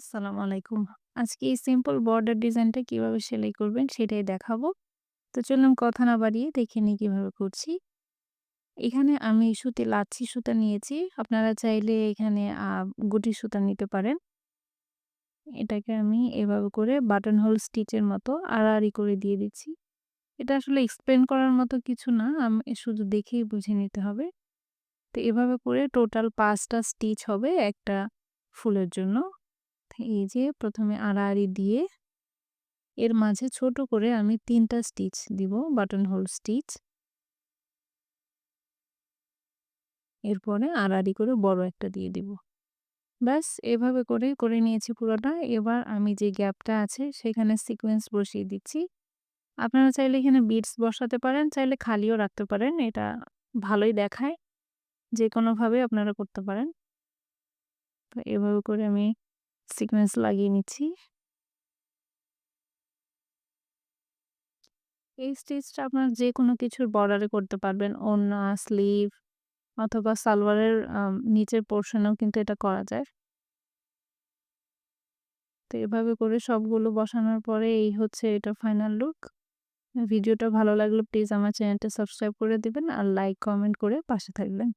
আসসালামু আলাইকুম। আজকে এই সিম্পল বর্ডার ডিজাইনটা কীভাবে সেলাই করবেন সেটাই দেখাবো। তো চলুন কথা না বাড়িয়ে দেখে নিই কীভাবে করছি। এখানে আমি সুতি, লাচ্ছি সুতা নিয়েছি। আপনারা চাইলে এখানে গুটি সুতা নিতে পারেন। এটাকে আমি এভাবে করে বাটন হোল স্টিচের মতো আড়াআড়ি করে দিয়ে দিচ্ছি। এটা আসলে এক্সপ্লেন করার মতো কিছু না। আমি শুধু দেখেই বুঝে নিতে হবে। তো এভাবে করে টোটাল পাঁচটা স্টিচ হবে একটা ফুলের জন্য। এই যে প্রথমে আড়াআড়ি দিয়ে এর মাঝে ছোট করে আমি তিনটা স্টিচ দিব বাটন হোল স্টিচ। এরপরে আড়াআড়ি করে বড় একটা দিয়ে দিব। ব্যাস এভাবে করে করে নিয়েছি পুরোটা। এবার আমি যে গ্যাপটা আছে সেখানে সিকোয়েন্স বসিয়ে দিচ্ছি। আপনারা চাইলে এখানে বিটস বসাতে পারেন, চাইলে খালিও রাখতে পারেন। এটা ভালোই দেখায়। যে কোনোভাবে আপনারা করতে পারেন। তো এভাবে করে আমি সিকোয়েন্স লাগিয়ে নিচ্ছি। এই স্টিচটা আপনারা যেকোনো কিছুর বর্ডারে করতে পারবেন। ওড়না, স্লিভ অথবা সালোয়ারের নিচের পোরশনেও কিন্তু এটা করা যায়। তো এভাবে করে সবগুলো বসানোর পরে এই হচ্ছে এটা ফাইনাল লুক। ভিডিওটা ভালো লাগলে প্লিজ আমার চ্যানেলটা সাবস্ক্রাইব করে দিবেন আর লাইক কমেন্ট করে পাশে থাকবেন।